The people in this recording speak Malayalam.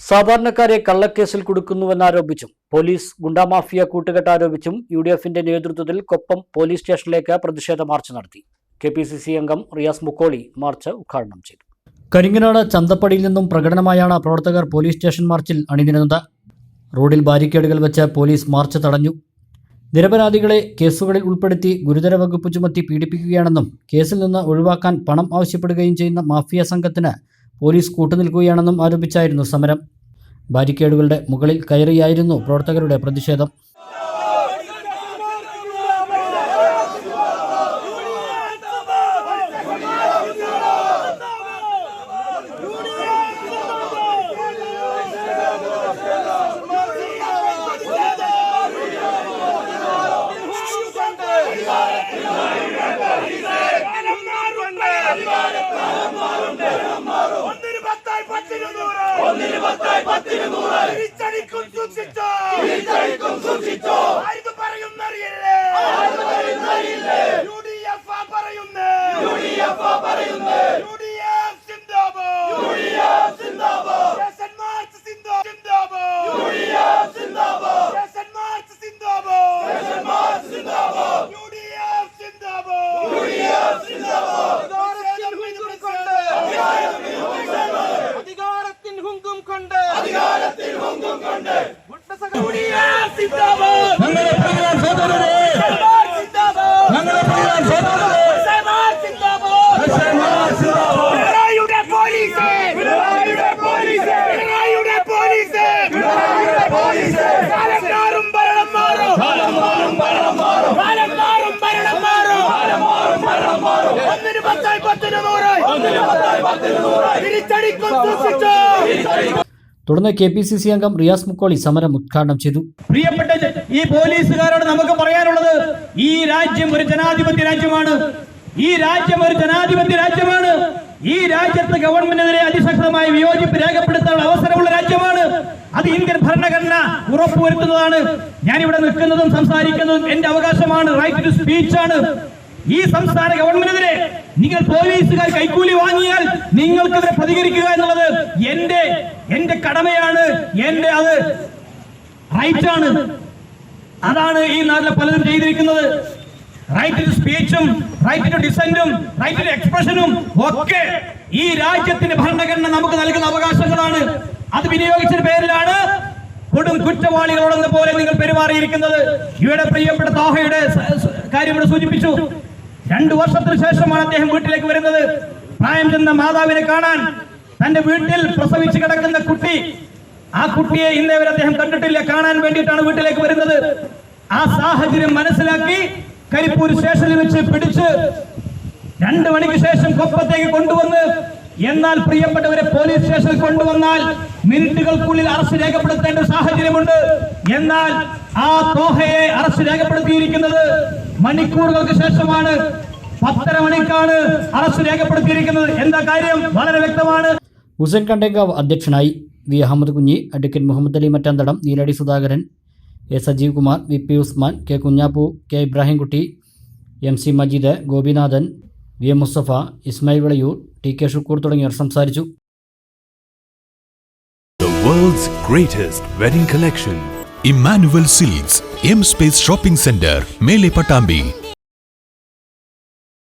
സാധാരണക്കാരെ കള്ളക്കേസിൽ കുടുക്കുന്നുവെന്നാരോപിച്ചും പോലീസ് ഗുണ്ടാമാഫിയ കൂട്ടുകെട്ട് ആരോപിച്ചും യു ഡി എഫിന്റെ നേതൃത്വത്തിൽ കൊപ്പം പോലീസ് സ്റ്റേഷനിലേക്ക് പ്രതിഷേധ മാർച്ച് നടത്തി. കെ പി സി സി അംഗം റിയാസ് മുക്കോളി മാർച്ച് ഉദ്ഘാടനം ചെയ്തു. കരിങ്ങനാട് ചന്തപ്പടിയിൽ നിന്നും പ്രകടനമായാണ് പ്രവർത്തകർ പോലീസ് സ്റ്റേഷൻ മാർച്ചിൽ അണിനിരുന്നത്. റോഡിൽ ബാരിക്കേഡുകൾ വെച്ച് പോലീസ് മാർച്ച് തടഞ്ഞു. നിരപരാധികളെ കേസുകളിൽ ഉൾപ്പെടുത്തി ഗുരുതര വകുപ്പ് ചുമത്തി പീഡിപ്പിക്കുകയാണെന്നും കേസിൽ നിന്ന് ഒഴിവാക്കാൻ പണം ആവശ്യപ്പെടുകയും ചെയ്യുന്ന മാഫിയ സംഘത്തിന് പോലീസ് കൂട്ടുനിൽക്കുകയാണെന്നും ആരോപിച്ചായിരുന്നു സമരം. ബാരിക്കേഡുകളുടെ മുകളിൽ കയറിയായിരുന്നു പ്രവർത്തകരുടെ പ്രതിഷേധം. സൂക്ഷിച്ചോ തിരിച്ചടിക്കും സൂക്ഷിച്ചോ ആയത് പറയുന്നറിയില്ലേ? യു ഡി എഫ് പറയുന്നേ. യു ഡി എഫ് പറയുന്നേ. യു ഡി എഫ് സിന്ദാബാദ്. യു ഡി എഫ് സിന്ദാബാദ്. സ്റ്റേഷൻ മാർച്ച് സിന്ദാ സിന്ദാബാദ്. യു ഡി എഫ് സിന്ദാബാദ്. സ്റ്റേഷൻ മാർച്ച് സിന്ദാബാദ്. സ്റ്റേഷൻ മാർച്ച് സിന്ദാബാദ്. യു ഡി എഫ് സിന്ദാബാദ്. യു ഡി എഫ് സിന്ദാബാദ് അധികാരത്തിൻ ഹുങ്കും കൊണ്ട്. ഹുങ്കും കൊണ്ട്. സഹോദരരെ. സഹോദരരെ. തുടർന്ന് കെ പി സി സി അംഗം റിയാസ് മുക്കോളി സമരം ഉദ്ഘാടനം ചെയ്തു. പ്രിയപ്പെട്ട ഈ പോലീസുകാരോട് നമുക്ക് പറയാനുള്ളത് ഈ രാജ്യം ഒരു ജനാധിപത്യ രാജ്യമാണ്. ഈ രാജ്യം ഒരു ജനാധിപത്യ രാജ്യമാണ്. ഈ രാജ്യത്ത് ഗവൺമെന്റിനെതിരെ അതിശക്തമായി വിയോജിപ്പ് രേഖപ്പെടുത്താനുള്ള അവസരമുള്ള രാജ്യമാണ്. അത് ഇന്ത്യൻ ഭരണഘടന ഉറപ്പുവരുത്തുന്നതാണ്. ഞാൻ ഇവിടെ നിൽക്കുന്നതും സംസാരിക്കുന്നതും എന്റെ അവകാശമാണ് റൈറ്റ് ടു സ്പീച്ച് ആണ്. ഈ സംസ്ഥാന ഗവൺമെന്റിനെതിരെ നിങ്ങൾ പോലീസുകാർ കൈക്കൂലി വാങ്ങിയാൽ നിങ്ങൾക്കെതിരെ പ്രതികരിക്കുക എന്നുള്ളത് എന്റെ എന്റെ കടമയാണ്. എന്റെ അത് റൈറ്റ് ആണ്. അതാണ് ഈ നാട്ടിലെ പലരും ചെയ്തിരിക്കുന്നത്. റൈറ്റ് ടു സ്പീച്ചും റൈറ്റ് ടു ഡിസെന്റും റൈറ്റ് ടു എക്സ്പ്രഷനും ഒക്കെ ഈ രാജ്യത്തിന്റെ ഭരണഘടന നമുക്ക് നൽകുന്ന അവകാശങ്ങളാണ്. അത് വിനിയോഗിച്ചതിന്റെ പേരിലാണ് കൊടും കുറ്റവാളികളോടെന്ന പോലെ നിങ്ങൾ പെരുമാറിയിരിക്കുന്നത്. ഇവിടെ പ്രിയപ്പെട്ട താഹയുടെ കാര്യം ഇവിടെ സൂചിപ്പിച്ചു. രണ്ടു വർഷത്തിന് ശേഷമാണ് അദ്ദേഹം വീട്ടിലേക്ക് വരുന്നത്. പ്രായം ചെന്ന മാതാവിനെ കാണാൻ തന്റെ വീട്ടിൽ പ്രസവിച്ച് കിടക്കുന്ന കുട്ടി ആ കുട്ടിയെ ഇന്നേ വരെ അദ്ദേഹം കണ്ടിട്ടില്ല. കാണാൻ വേണ്ടിയിട്ടാണ് വീട്ടിലേക്ക് വരുന്നത്. ആ സാഹചര്യം മനസ്സിലാക്കി കരിപ്പൂർ സ്റ്റേഷനിൽ വെച്ച് പിടിച്ച് രണ്ടു മണിക്ക് ശേഷം കൊപ്പത്തേക്ക് കൊണ്ടുവന്ന് എന്നാൽ പ്രിയപ്പെട്ടവരെ പോലീസ് സ്റ്റേഷനിൽ കൊണ്ടുവന്നാൽ മിനിറ്റുകൾക്കുള്ളിൽ അറസ്റ്റ് രേഖപ്പെടുത്തേണ്ട സാഹചര്യമുണ്ട്. എന്നാൽ ആ തോഹയെ അറസ്റ്റ് രേഖപ്പെടുത്തിയിരിക്കുന്നത് മണിക്കൂറുകൾക്ക് ശേഷമാണ്. പത്തര മണിക്കാണ് അറസ്റ്റ് രേഖപ്പെടുത്തിയിരിക്കുന്നത്. എന്താ കാര്യം? വളരെ വ്യക്തമാണ്. ഹുസൈൻ കണ്ടേക്കാവ് അധ്യക്ഷനായി V Ahmed Kunhi advocate Muhammad Ali Mattanthadam Neeladi Sudhakaran A Sajeev Kumar V P Usman K Kunhappu K Ibrahimkutty M C Majeed Gopinathan V M Musthafa Ismail Vilayur T K Shukkur തുടങ്ങിയവർ സംസാരിച്ചു. World's greatest wedding collection Emmanuel Emmanuel M space shopping centre മേലെ Patambi,